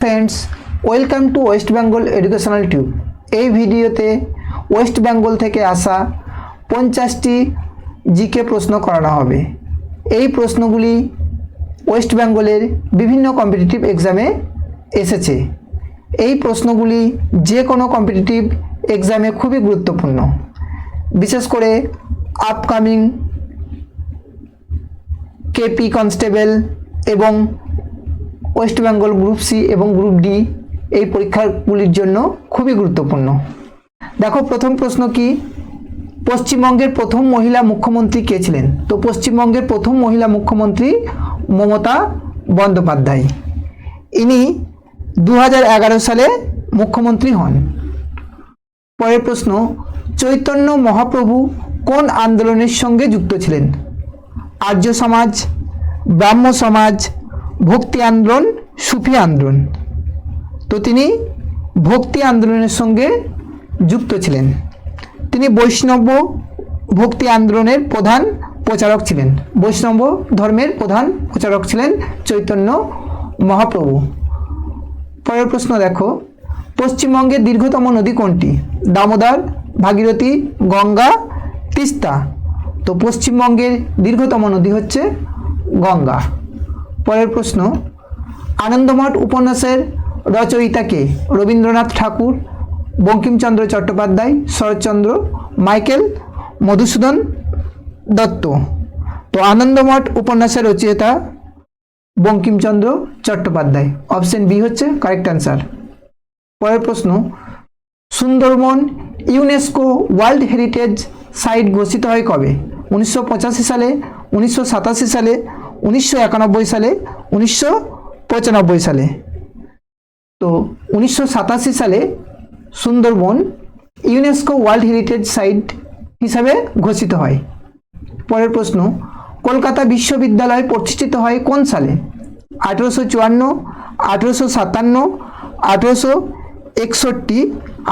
Friends welcome to West Bengal educational tube এই ভিডিওতে West Bengal থেকে আসা পঞ্চাশটি জিকে প্রশ্ন করানো হবে। এই প্রশ্নগুলি ওয়েস্ট বেঙ্গলের বিভিন্ন কম্পিটিটিভ এক্সামে এসেছে। এই প্রশ্নগুলি যে কোনো কম্পিটিটিভ এক্সামে খুবই গুরুত্বপূর্ণ। বিশেষ করে আপকামিং কেপি কনস্টেবল এবং ওয়েস্ট বেঙ্গল গ্রুপ সি এবং গ্রুপ ডি এই পরীক্ষাগুলির জন্য খুবই গুরুত্বপূর্ণ। দেখো, প্রথম প্রশ্ন কি? পশ্চিমবঙ্গের প্রথম মহিলা মুখ্যমন্ত্রী কে ছিলেন? তো পশ্চিমবঙ্গের প্রথম মহিলা মুখ্যমন্ত্রী মমতা বন্দ্যোপাধ্যায়। ইনি দু হাজার এগারো সালে মুখ্যমন্ত্রী হন। পরের প্রশ্ন, চৈতন্য মহাপ্রভু কোন আন্দোলনের সঙ্গে যুক্ত ছিলেন? আর্য সমাজ, ব্রাহ্ম সমাজ ভক্তি আন্দোলন, সুফি আন্দোলন। তো তিনি ভক্তি আন্দোলনের সঙ্গে যুক্ত ছিলেন। তিনি বৈষ্ণব ভক্তি আন্দোলনের প্রধান প্রচারক ছিলেন। বৈষ্ণব ধর্মের প্রধান প্রচারক ছিলেন চৈতন্য মহাপ্রভু। পরের প্রশ্ন দেখো, পশ্চিমবঙ্গের দীর্ঘতম নদী কোনটি? দামোদর, ভাগীরথী, গঙ্গা, তিস্তা। তো পশ্চিমবঙ্গের দীর্ঘতম নদী হচ্ছে গঙ্গা। পরের প্রশ্ন, আনন্দমঠ উপন্যাসের রচয়িতাকে রবীন্দ্রনাথ ঠাকুর, বঙ্কিমচন্দ্র চট্টোপাধ্যায়, শরৎচন্দ্র, মাইকেল মধুসূদন দত্ত। তো আনন্দমঠ উপন্যাসের রচয়িতা বঙ্কিমচন্দ্র চট্টোপাধ্যায়। অপশন বি হচ্ছে কারেক্ট অ্যান্সার পরের প্রশ্ন, Sundarban UNESCO world heritage site ঘোষিত হয় কবে? উনিশশো পঁচাশি সালে, উনিশশো সাতাশি সালে উনিশশো একানব্বই সালে, উনিশশো পঁচানব্বই সালে। তো উনিশশো সাতাশি সালে Sundarban UNESCO world heritage site হিসাবে ঘোষিত হয়। পরের প্রশ্ন, কলকাতা বিশ্ববিদ্যালয় প্রতিষ্ঠিত হয় কোন সালে? আঠেরোশো চুয়ান্ন, আঠেরোশো সাতান্ন, আঠেরোশো একষট্টি,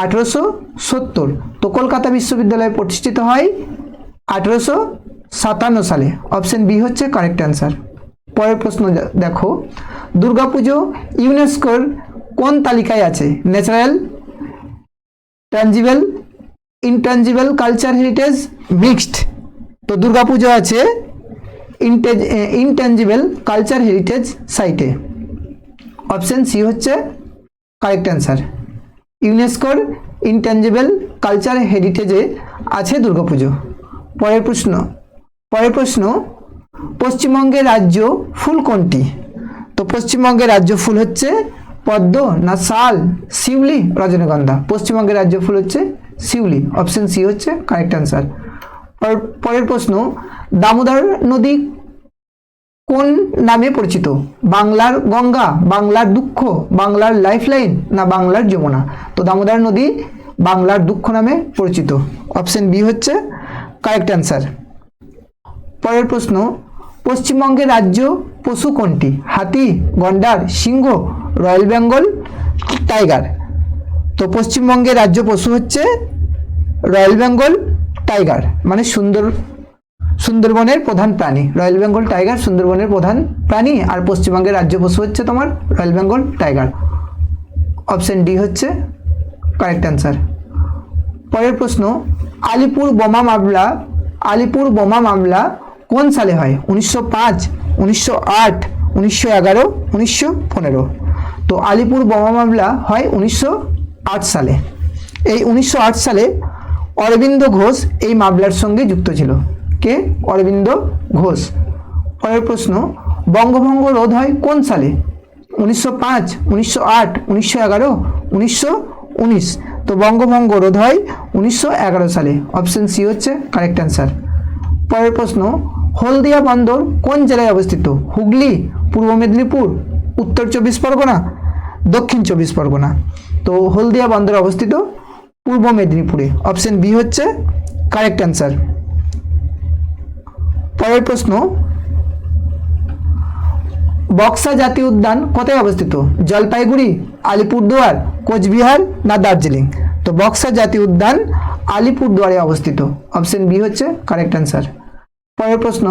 আঠেরোশো সত্তর। তো কলকাতা বিশ্ববিদ্যালয় প্রতিষ্ঠিত হয় আঠেরোশো সাতান্ন সালে। অপশন বি হচ্ছে কারেক্ট অ্যান্সার পরের প্রশ্ন দেখো। দুর্গাপুজো ইউনেস্কোর কোন তালিকায় আছে? Natural tangible intangible culture heritage mixed তো দুর্গাপুজো আছে ইনট্যাঞ্জিবল কালচার হেরিটেজ সাইটে অপশন সি হচ্ছে কারেক্ট অ্যান্সার ইউনেস্কোর ইনট্যাঞ্জিবল কালচার হেরিটেজে আছে দুর্গাপুজো। পরের প্রশ্ন। পরের প্রশ্ন, পশ্চিমবঙ্গের রাজ্য ফুল কোনটি? তো পশ্চিমবঙ্গের রাজ্য ফুল হচ্ছে পদ্ম না শাল? শিউলি, রজনীগন্ধা। পশ্চিমবঙ্গের রাজ্য ফুল হচ্ছে শিউলি। অপশন সি হচ্ছে কারেক্ট অ্যান্সার পরের প্রশ্ন, দামোদর নদী কোন নামে পরিচিত? বাংলার গঙ্গা, বাংলার দুঃখ, বাংলার লাইফলাইন না বাংলার যমুনা? তো দামোদর নদী বাংলার দুঃখ নামে পরিচিত। অপশন বি হচ্ছে কারেক্ট অ্যান্সার পরের প্রশ্ন, পশ্চিমবঙ্গের রাজ্য পশু কোনটি? হাতি, গন্ডার, সিংহ, রয়্যাল বেঙ্গল, টাইগার। তো পশ্চিমবঙ্গের রাজ্য পশু হচ্ছে রয়্যাল বেঙ্গল, টাইগার। মানে সুন্দর, সুন্দরবনের প্রধান প্রাণী। রয়্যাল বেঙ্গল, টাইগার, সুন্দরবনের প্রধান প্রাণী। আর পশ্চিমবঙ্গের রাজ্য পশু হচ্ছে তোমার royal Bengal, tiger. Option D হচ্ছে কারেক্ট অ্যান্সার পরের প্রশ্ন, আলিপুর বোমা মামলা, আলিপুর বোমা মামলা কোন সালে হয়? উনিশশো পাঁচ, উনিশশো আট, উনিশশো এগারো, উনিশশো পনেরো। তো আলিপুর বোমা মামলা হয় উনিশশো আট সালে। এই উনিশশো আট সালে অরবিন্দ ঘোষ এই মামলার সঙ্গে যুক্ত ছিল। কে? অরবিন্দ ঘোষ। পরের প্রশ্ন, বঙ্গভঙ্গ রোধ হয় কোন সালে? উনিশশো পাঁচ, উনিশশো আট, উনিশশো এগারো, উনিশশো উনিশ। তো বঙ্গভঙ্গ রোধ হয় উনিশশো এগারো সালে। অপশন সি হচ্ছে কারেক্ট অ্যান্সার পরের প্রশ্ন হলদিয়া বন্দর কোন জেলায় অবস্থিত? হুগলি, পূর্ব মেদিনীপুর, উত্তর চব্বিশ পরগনা, দক্ষিণ চব্বিশ পরগনা। তো হলদিয়া বন্দর অবস্থিত পূর্ব মেদিনীপুরে। অপশন বি হচ্ছে কারেক্ট অ্যান্সার পরের প্রশ্ন, বক্সা জাতীয় উদ্যান কোথায় অবস্থিত? জলপাইগুড়ি, আলিপুরদুয়ার, কোচবিহার না দার্জিলিং? তো বক্সা জাতীয় উদ্যান আলিপুরদুয়ারে অবস্থিত। অপশন বি হচ্ছে কারেক্ট অ্যান্সার পরের প্রশ্ন,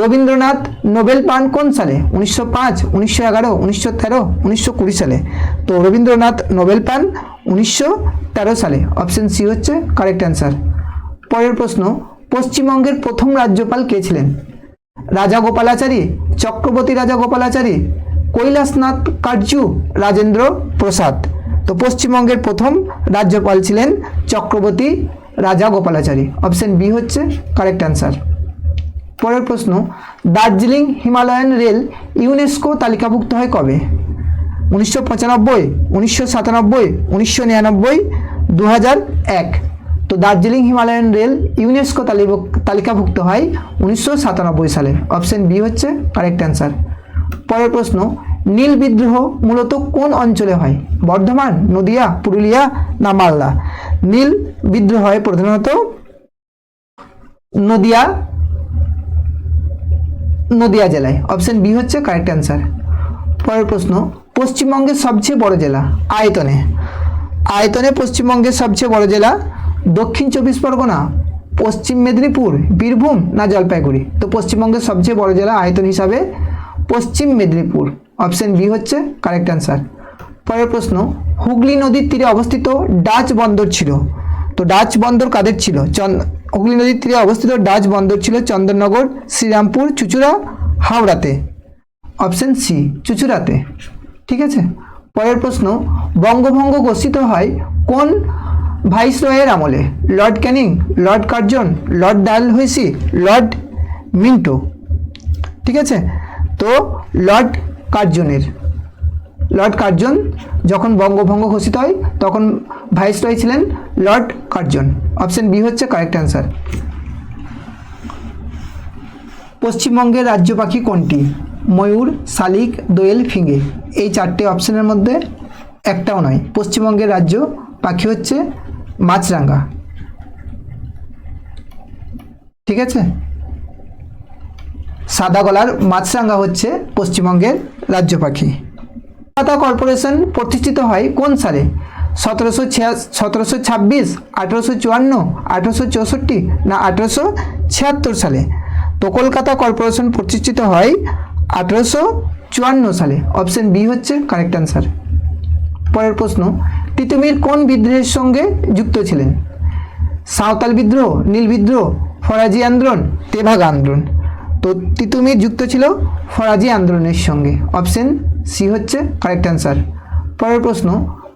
রবীন্দ্রনাথ নোবেল পান কোন সালে? উনিশশো পাঁচ, উনিশশো এগারো, উনিশশো তেরো, উনিশশো কুড়ি সালে। তো রবীন্দ্রনাথ নোবেল পান উনিশশো তেরো সালে। অপশন সি হচ্ছে কারেক্ট অ্যান্সার পরের প্রশ্ন, পশ্চিমবঙ্গের প্রথম রাজ্যপাল কে ছিলেন? রাজা গোপালাচারী, চক্রবর্তী রাজা গোপালাচারী, কৈলাসনাথ কার্জু, রাজেন্দ্র প্রসাদ। তো পশ্চিমবঙ্গের প্রথম রাজ্যপাল ছিলেন চক্রবর্তী রাজা গোপালাচারী। অপশন বি হচ্ছে কারেক্ট অ্যান্সার পরের প্রশ্ন, দার্জিলিং হিমালয়ান রেল ইউনেস্কো তালিকাভুক্ত হয় কবে? উনিশশো পঁচানব্বই, উনিশশো সাতানব্বই, উনিশশো নিরানব্বই দু এক। তো দার্জিলিং হিমালয়ান রেল ইউনেস্কো তালিকাভুক্ত হয় উনিশশো সাতানব্বই সালে। অপশন বি হচ্ছে কারেক্ট অ্যান্সার। পরের প্রশ্ন, নীল বিদ্রোহ মূলত কোন অঞ্চলে হয়? বর্ধমান, নদিয়া, পুরুলিয়া না মালদা? নীল বিদ্রোহ হয় প্রধানত নদিয়া নদিয়া জেলায়। অপশন বি হচ্ছে কারেক্ট অ্যান্সার পরের প্রশ্ন, পশ্চিমবঙ্গের সবচেয়ে বড় জেলা আয়তনে। আয়তনে পশ্চিমবঙ্গের সবচেয়ে বড় জেলা দক্ষিণ চব্বিশ পরগনা, পশ্চিম মেদিনীপুর, বীরভূম না জলপাইগুড়ি? তো পশ্চিমবঙ্গের সবচেয়ে বড় জেলা আয়তন হিসাবে পশ্চিম মেদিনীপুর। অপশন বি হচ্ছে কারেক্ট অ্যান্সার পরের প্রশ্ন, হুগলি নদীর তীরে অবস্থিত ডাচ বন্দর ছিল। তো ডাচ বন্দর কাদের ছিল? হুগলি নদীর তীরে অবস্থিত ডাচ বন্দর ছিল চন্দননগর, শ্রীরামপুর, চুচুড়া, হাওড়াতে। অপশন সি চুচুড়াতে। ঠিক আছে? পরের প্রশ্ন, বঙ্গভঙ্গ ঘোষিত হয় কোন ভাইসরয়ের আমলে? Lord Canning Lord Curzon Lord Dalhousie Lord Minto ঠিক আছে? তো লর্ড কার্জনের লর্ড কার্জন যখন বঙ্গভঙ্গ ঘোষিত হয়, তখন ভাইসরয় ছিলেন লর্ড কার্জন। অপশন বি হচ্ছে কারেক্ট অ্যান্সার পশ্চিমবঙ্গের রাজ্য পাখি কোনটি? ময়ূর, শালিক, দোয়েল, ফিঙে। এই চারটে অপশনের মধ্যে একটাও নয়। পশ্চিমবঙ্গের রাজ্য পাখি হচ্ছে মাছরাঙ্গা ঠিক আছে? সাদা গলার মাছরাঙ্গা হচ্ছে পশ্চিমবঙ্গের রাজ্য পাখি। কলকাতা কর্পোরেশন প্রতিষ্ঠিত হয় কোন সালে? সতেরোশো সতেরোশো ছাব্বিশ, আঠেরোশো চুয়ান্ন, আঠেরোশো চৌষট্টি না আঠেরোশো ছিয়াত্তর সালে? তো কলকাতা কর্পোরেশন প্রতিষ্ঠিত হয় আঠেরোশো চুয়ান্ন সালে। অপশন বি হচ্ছে কারেক্ট অ্যান্সার পরের প্রশ্ন, তিতুমির কোন বিদ্রোহের সঙ্গে যুক্ত ছিলেন? সাঁওতাল বিদ্রোহ, নীল বিদ্রোহ, ফরাজি আন্দোলন, তেভাগ আন্দোলন। তো তিতুমির যুক্ত ছিল ফরাজি আন্দোলনের সঙ্গে। অপশন সি হচ্ছে কারেক্ট অ্যান্সার পরের প্রশ্ন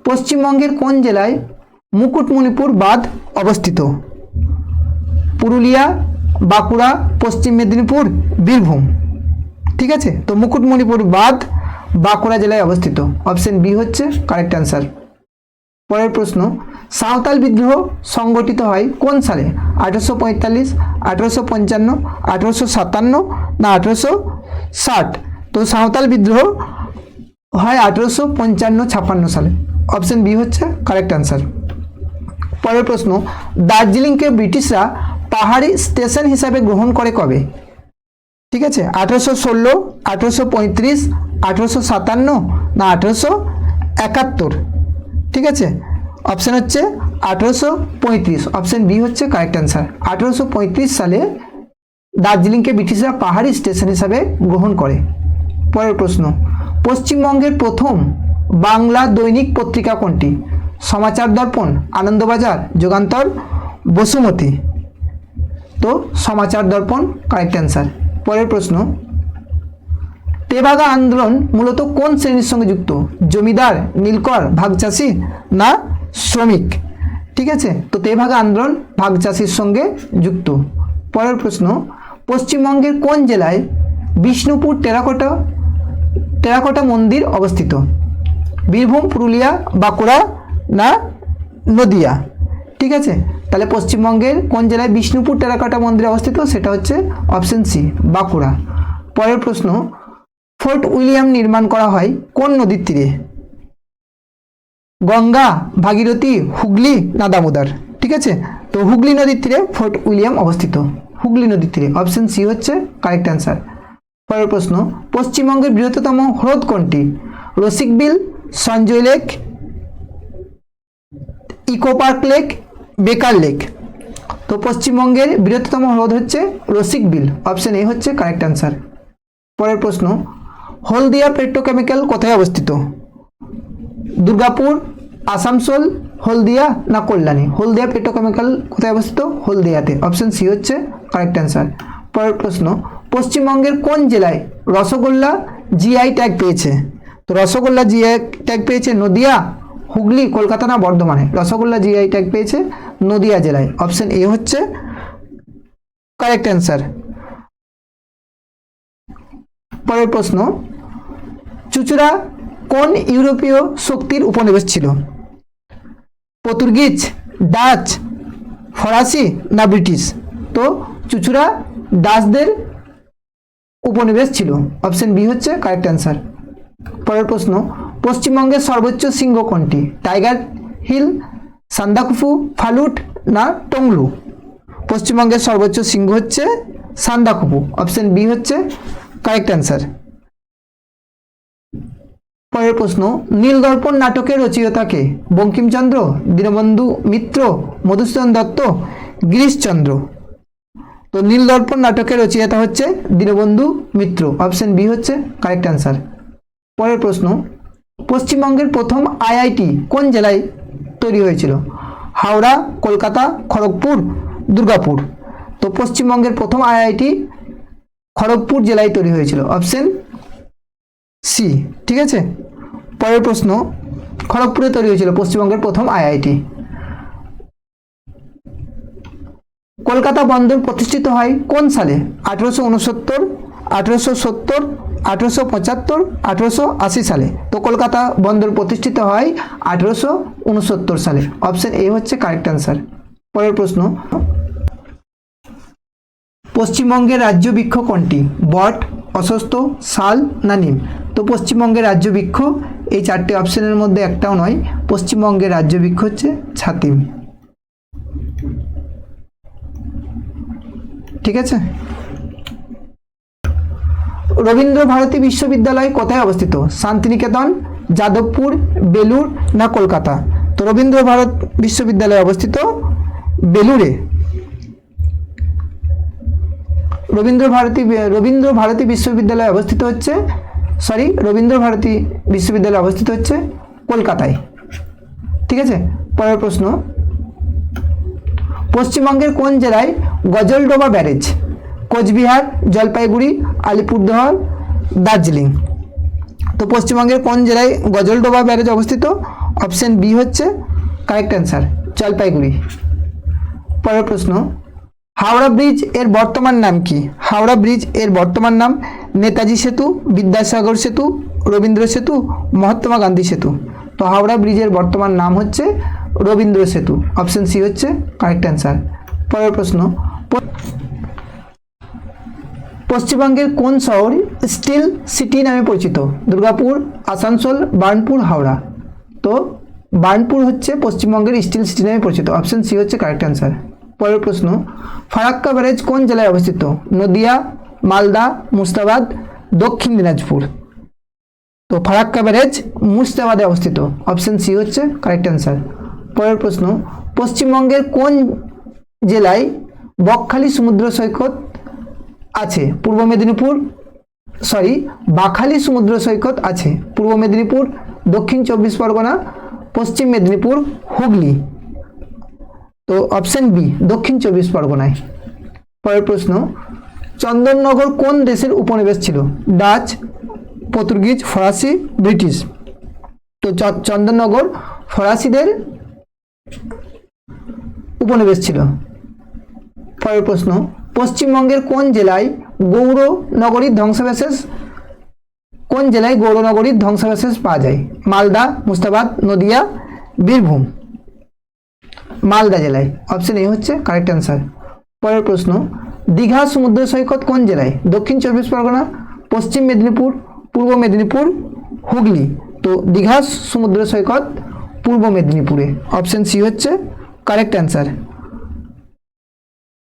পশ্চিমবঙ্গের কোন জেলায় মুকুটমণিপুর বাঁধ অবস্থিত? পুরুলিয়া, বাঁকুড়া, পশ্চিম মেদিনীপুর, বীরভূম। ঠিক আছে? তো মুকুটমণিপুর বাঁধ বাঁকুড়া জেলায় অবস্থিত। অপশন বি হচ্ছে কারেক্ট অ্যান্সার পরের প্রশ্ন, সাঁওতাল বিদ্রোহ সংগঠিত হয় কোন সালে? আঠেরোশো পঁয়তাল্লিশ, আঠেরোশো পঞ্চান্ন, আঠেরোশো সাতান্ন না আঠেরোশো ষাট? তো সাঁওতাল বিদ্রোহ হয় আঠেরোশো পঞ্চান্ন ছাপ্পান্ন সালে। অপশন বি হচ্ছে কারেক্ট অ্যান্সার পরের প্রশ্ন, দার্জিলিংকে ব্রিটিশরা পাহাড়ি স্টেশন হিসাবে গ্রহণ করে কবে? ঠিক আছে, আঠেরোশো ষোলো, আঠেরোশো পঁয়ত্রিশ, আঠেরোশো সাতান্ন না আঠেরোশো একাত্তর? ঠিক আছে, অপশান হচ্ছে আঠেরোশো পঁয়ত্রিশ। অপশান বি হচ্ছে কারেক্ট অ্যান্সার আঠেরোশো পঁয়ত্রিশ সালে দার্জিলিংকে ব্রিটিশরা পাহাড়ি স্টেশন হিসাবে গ্রহণ করে। পরের প্রশ্ন, পশ্চিমবঙ্গের প্রথম বাংলা দৈনিক পত্রিকা কোনটি? সমাচার দর্পণ, আনন্দবাজার, যুগান্তর, বসুমতী। তো সমাচার দর্পণ কারেক্ট অ্যান্সার পরের প্রশ্ন। তেভাগা আন্দোলন মূলত কোন শ্রেণির সঙ্গে যুক্ত? জমিদার, নীলকর, ভাগচাষী না শ্রমিক? ঠিক আছে, তো তেভাগা আন্দোলন ভাগচাষীর সঙ্গে যুক্ত। পরের প্রশ্ন, পশ্চিমবঙ্গের কোন জেলায় বিষ্ণুপুর টেরাকোটা টেরাকোটা মন্দির অবস্থিত? বীরভূম, পুরুলিয়া, বাঁকুড়া না নদিয়া। ঠিক আছে? তাহলে পশ্চিমবঙ্গের কোন জেলায় বিষ্ণুপুর টেরাকোটা মন্দির অবস্থিত? সেটা হচ্ছে অপশন সি বাঁকুড়া। পরের প্রশ্ন, ফোর্ট উইলিয়াম নির্মাণ করা হয় কোন নদীর তীরে? গঙ্গা, ভাগীরথী, হুগলি না দামোদর? ঠিক আছে? তো হুগলি নদীর তীরে ফোর্ট উইলিয়াম অবস্থিত। হুগলি নদীর তীরে। অপশন সি হচ্ছে কারেক্ট অ্যান্সার পরের প্রশ্ন, পশ্চিমবঙ্গের বৃহত্তম হ্রদ কোনটি? Rasik Bil Sanjay lake, eco park lake, Baker lake. তো পশ্চিমবঙ্গের বৃহত্তম হ্রদ হচ্ছে রসিক বিল। অপশন এ হচ্ছে কারেক্ট অ্যান্সার পরের প্রশ্ন, হলদিয়া পেট্রোকেমিক্যাল কোথায় অবস্থিত? দুর্গাপুর, আসানসোল, হলদিয়া না কল্যাণী? হলদিয়া পেট্রোকেমিক্যাল কোথায় অবস্থিত? হলদিয়াতে। অপশন সি হচ্ছে কারেক্ট অ্যান্সার পরের প্রশ্ন, পশ্চিমবঙ্গের কোন জেলায় রসগোল্লা জিআই ট্যাগ পেয়েছে? তো রসগোল্লা জিআই ট্যাগ পেয়েছে নদিয়া, হুগলি, কলকাতা না বর্ধমানে? রসগোল্লা জিআই ট্যাগ পেয়েছে নদিয়া জেলায়। অপশন এ হচ্ছে কারেক্ট অ্যান্সার পরের প্রশ্ন, চুচুড়া কোন ইউরোপীয় শক্তির উপনিবেশ ছিল? পর্তুগিজ, ডাচ, ফরাসি না ব্রিটিশ? তো চুচুড়া ডাচদের উপনিবেশ ছিল। অপশন বি হচ্ছে কারেক্ট অ্যান্সার পরের প্রশ্ন, পশ্চিমবঙ্গের সর্বোচ্চ শৃঙ্গ কোনটি? টাইগার হিল, সান্দাকুফু, ফালুট না টংলু? পশ্চিমবঙ্গের সর্বোচ্চ শৃঙ্গ হচ্ছে সান্দাকুফু। অপশন বি হচ্ছে কারেক্ট অ্যান্সার পরের প্রশ্ন, নীলদর্পণ নাটকের রচয়িতাকে বঙ্কিমচন্দ্র, দীনবন্ধু মিত্র, মধুসূদন দত্ত, গিরিশচন্দ্র। তো নীলদর্পণ নাটকের রচয়িতা হচ্ছে দীনবন্ধু মিত্র। অপশন বি হচ্ছে কারেক্ট অ্যান্সার পরের প্রশ্ন, পশ্চিমবঙ্গের প্রথম আইআইটি কোন জেলায় তৈরি হয়েছিল? হাওড়া, কলকাতা, খড়গপুর, দুর্গাপুর। তো পশ্চিমবঙ্গের প্রথম আইআইটি খড়গপুর জেলায় তৈরি হয়েছিল। অপশন সি ঠিক আছে? পরের প্রশ্ন, খড়গপুরে তৈরি হয়েছিল পশ্চিমবঙ্গের প্রথম আইআইটি। কলকাতা বন্দর প্রতিষ্ঠিত হয় কোন সালে? আঠেরোশো উনসত্তর, আঠেরোশো সত্তর আঠেরোশো পঁচাত্তর, আঠেরোশো আশি সালে। তো কলকাতা বন্দর প্রতিষ্ঠিত হয় আঠেরোশো উনসত্তর সালে। অপশন এ হচ্ছে কারেক্ট অ্যান্সার পরের প্রশ্ন। পশ্চিমবঙ্গের রাজ্য বৃক্ষ কোনটি? বট অসস্ত শাল না নিম? তো পশ্চিমবঙ্গের রাজ্য বৃক্ষ, এই চারটে অপশনের মধ্যে একটাও নয়। পশ্চিমবঙ্গের রাজ্য বৃক্ষ হচ্ছে ছাতিম। ঠিক আছে? রবীন্দ্র ভারতী বিশ্ববিদ্যালয় কোথায় অবস্থিত? শান্তিনিকেতন, যাদবপুর বেলুর না কলকাতা? তো রবীন্দ্র ভারত বিশ্ববিদ্যালয় অবস্থিত বেলুরে রবীন্দ্র ভারতী রবীন্দ্র ভারতী বিশ্ববিদ্যালয় অবস্থিত হচ্ছে সরি রবীন্দ্র ভারতী বিশ্ববিদ্যালয় অবস্থিত হচ্ছে কলকাতায়। ঠিক আছে? পরের প্রশ্ন। পশ্চিমবঙ্গের কোন জেলায় গজলডোবা ব্যারেজ? কোচবিহার, জলপাইগুড়ি আলিপুরদুয়ার, দার্জিলিং। তো পশ্চিমবঙ্গের কোন জেলায় গজলডোবা ব্যারেজ অবস্থিত? অপশন বি হচ্ছে কারেক্ট অ্যান্সার জলপাইগুড়ি। পরের প্রশ্ন, হাওড়া ব্রিজের বর্তমান নাম কি? হাওড়া ব্রিজের বর্তমান নাম নেতাজি সেতু, বিদ্যাসাগর সেতু, রবীন্দ্র সেতু, মহাত্মা গান্ধী সেতু। তো হাওড়া ব্রিজের বর্তমান নাম হচ্ছে রবীন্দ্র সেতু, অপশন সি হচ্ছে কারেক্ট অ্যান্সার পরের প্রশ্ন পশ্চিমবঙ্গের কোন শহর স্টিল সিটি নামে পরিচিত? দুর্গাপুর, আসানসোল, বার্নপুর, হাওড়া। তো বার্নপুর হচ্ছে পশ্চিমবঙ্গের স্টিল সিটি নামে পরিচিত। অপশন সি হচ্ছে কারেক্ট অ্যান্সার। পরের প্রশ্ন, ফারাক্কা ব্যারেজ কোন জেলায় অবস্থিত? নদিয়া, মালদা, মুর্শিদাবাদ, দক্ষিণ দিনাজপুর। তো ফারাক্কা ব্যারেজ মুর্শিদাবাদে অবস্থিত। অপশন সি হচ্ছে কারেক্ট অ্যান্সার। পরের প্রশ্ন, পশ্চিমবঙ্গের কোন জেলায় বকখালি সমুদ্র সৈকত আছে, পূর্ব মেদিনীপুর সরি বাখালি সমুদ্র সৈকত আছে, পূর্ব মেদিনীপুর, দক্ষিণ চব্বিশ পরগনা, পশ্চিম মেদিনীপুর, হুগলি। তো অপশন বি দক্ষিণ চব্বিশ পরগনায়। পরের প্রশ্ন, চন্দননগর কোন দেশের উপনিবেশ ছিল? ডাচ, পর্তুগিজ, ফরাসি, ব্রিটিশ। তো চন্দননগর ফরাসিদের উপনিবেশ ছিল। পরের প্রশ্ন পশ্চিমবঙ্গের কোন জেলায় গৌর নগরীর ধ্বংসাবশেষ, কোন জেলায় গৌরনগরীর ধ্বংসাবশেষ পাওয়া যায়? মালদা, মুর্শিদাবাদ, নদিয়া, বীরভূম। মালদা জেলায়। অপশন এ হচ্ছে কারেক্ট অ্যান্সার পরের প্রশ্ন, দীঘা সমুদ্র সৈকত কোন জেলায়? দক্ষিণ চব্বিশ পরগনা, পশ্চিম মেদিনীপুর, পূর্ব মেদিনীপুর, হুগলি। তো দীঘা সমুদ্র সৈকত, পূর্ব মেদিনীপুরে। অপশন সি হচ্ছে কারেক্ট অ্যান্সার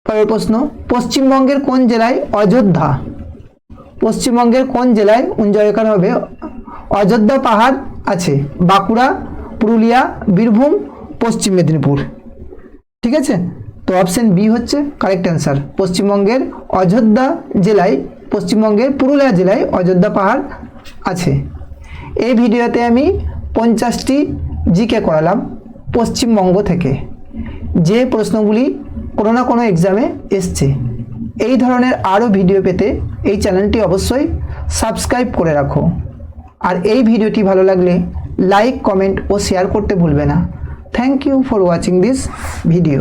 পরের প্রশ্ন, পশ্চিমবঙ্গের কোন জেলায় অযোধ্যা? পশ্চিমবঙ্গের কোন জেলায় উঞ্জয়কার হবে? অযোধ্যা পাহাড় আছে, বাঁকুড়া, পুরুলিয়া, বীরভূম, পশ্চিম মেদিনীপুর। ঠিক আছে? তো অপশন বি হচ্ছে কারেক্ট অ্যান্সার পশ্চিমবঙ্গের অযোধ্যা জেলায়, পশ্চিমবঙ্গের পুরুলিয়া জেলায় অযোধ্যা পাহাড় আছে। এই ভিডিওতে আমি পঞ্চাশটি জিকে করালাম পশ্চিমবঙ্গ থেকে। যে প্রশ্নগুলি কোনো না কোনো এক্সামে এসছে। এই ধরনের আরও ভিডিও পেতে এই চ্যানেলটি অবশ্যই সাবস্ক্রাইব করে রাখো। আর এই ভিডিওটি ভালো লাগলে লাইক কমেন্ট ও শেয়ার করতে ভুলবে না। Thank you for watching this video